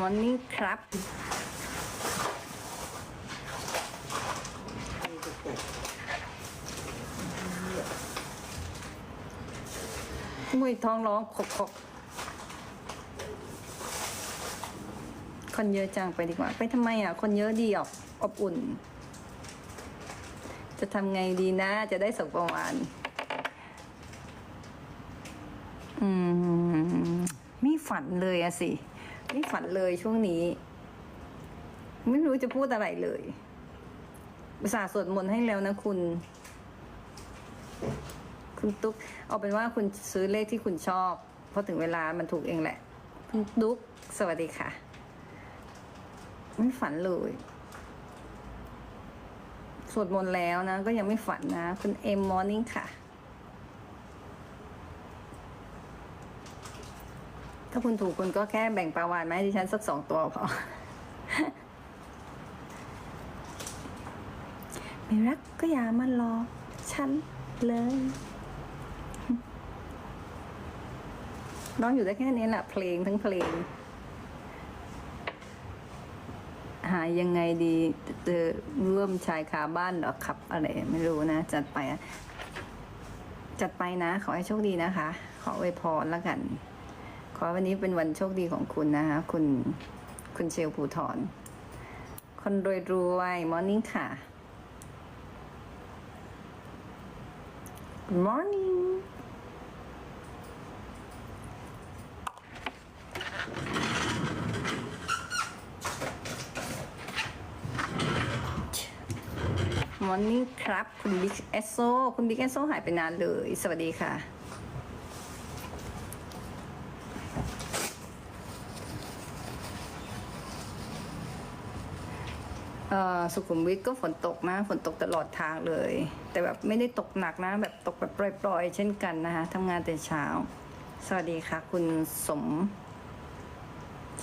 มอร์นิ่งครับมุยท้องร้องขกขกคนเยอะจังไปดีกว่า ไปทำไมอะ คนเยอะดีออกอบอุ่น จะทำไงดีนะ จะได้ส่งประมาณอืม ไม่ฝันเลยอะสิ ไม่ฝันเลยช่วงนี้ ไม่รู้จะพูดอะไรเลยภาษาสวดมนต์ให้แล้วนะคุณ คุณตุ๊ก เอาเป็นว่าคุณซื้อเลขที่คุณชอบ เพราะถึงเวลามันถูกเองแหละ คุณตุ๊ก สวัสดีค่ะ ไม่ฝันเลยสวดมนต์แล้วนะ ก็ยังไม่ฝันนะ คุณเอ็มมอร์นิ่งค่ะ ถ้าคุณถูกคุณก็แค่แบ่งปลาวานมาให้ดิฉันสักสองตัวพอไม่รักก็อย่ามารอฉันเลยร้องอยู่ได้แค่นี้แหละเพลงทั้งเพลง หายังไงดีเจอร่วมชายคาบ้านหรอครับ อะไรไม่รู้นะ จัดไป จัดไปนะ ขอให้โชคดีนะคะ ขออวยพรแล้วกัน ขอวันนี้เป็นวันโชคดีของคุณนะคะคุณคุณเชลภูทรคนรวยรวยมอร์นิ่งค่ะ Good morning มอร์นิ่งครับ คุณบิ๊กเอสโซคุณบิ๊กเอสโซหายไปนานเลย สวัสดีค่ะ เอ่อ สุขุมวิทก็ฝนตกนะฝนตกตลอดทางเลย แต่แบบไม่ได้ตกหนักนะ แบบตกแบบปล่อยๆ เช่นกันนะคะทำงานแต่เช้า สวัสดีค่ะ คุณสม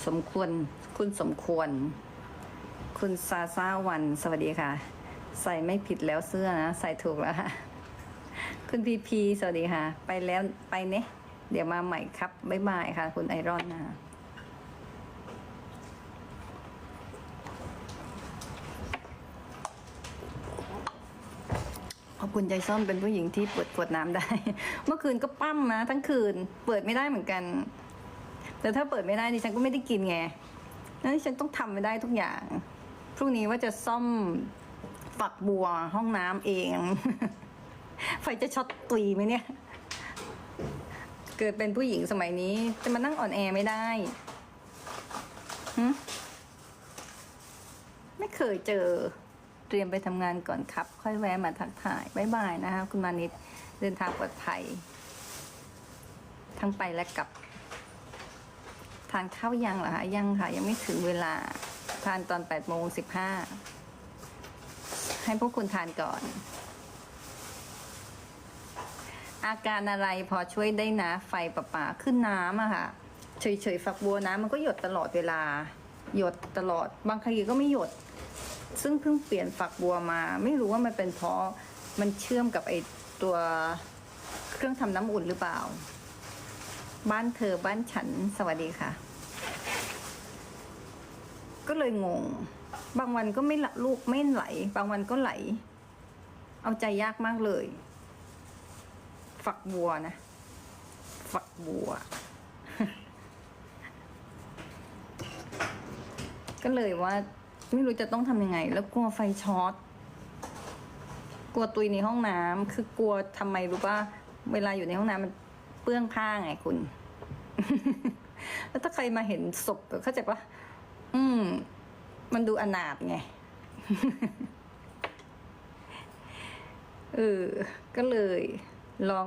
สมควร คุณสมควร คุณซาซาวัน สวัสดีค่ะ ใส่ไม่ผิดแล้วเสื้อนะ ใส่ถูกแล้วค่ะ คุณพีพี สวัสดีค่ะ ไปแล้วไปเนะเดี๋ยวมาใหม่ครับ บ๊ายบายค่ะ คุณไอรอนนะคะ ขอบ คุณใจส้มเป็นผู้หญิงที่เปิดขวดน้ำได้ เมื่อคืนก็ปั้มนะทั้งคืน เปิดไม่ได้เหมือนกัน แต่ถ้าเปิดไม่ได้ดิฉันก็ไม่ได้กินไงนั้นดิฉันต้องทำไม่ได้ทุกอย่างพรุ่งนี้ว่าจะซ่อมฝักบัวห้องน้ำเอง ไฟจะช็อตตุยไหมเนี่ย เกิดเป็นผู้หญิงสมัยนี้ จะมานั่งอ่อนแอไม่ได้ไม่เคยเจอ เตรียมไปทำงานก่อนครับ ค่อยแวะมาทักทายบายบายนะคะคุณมานิดเดินทางปลอดภัย ทั้งไปและกลับ ทานข้าวยังเหรอคะยังค่ะ ยังไม่ถึงเวลาทานตอนแปดโมงสิบห้าให้พวกคุณทานก่อน อาการอะไรพอช่วยได้นะ ไฟประปาขึ้นน้ำอะค่ะเฉยๆฝักบัวน้ำมันก็หยดตลอดเวลา หยดตลอด บางทีก็ไม่หยด ซึ่งเพิ่งเปลี่ยนฝักบัวมา ไม่รู้ว่ามันเป็นเพราะมันเชื่อมกับไอตัวเครื่องทำน้ำอุ่นหรือเปล่า บ้านเธอบ้านฉันสวัสดีค่ะ ก็เลยงง บางวันก็ไม่ละลูกไม่ไหล บางวันก็ไหล เอาใจยากมากเลย ฝักบัวนะ ฝักบัว ก็เลยว่า ไม่รู้จะต้องทำยังไง แล้วกลัวไฟช็อตกลัวตุยในห้องน้ำคือกลัวทำไมรู้ป่ะเวลาอยู่ในห้องน้ำมันเปื้องผ้าไงคุณ แล้วถ้าใครมาเห็นศพเข้าใจปะอืม มันดูอนาถไงเออก็เลยลอง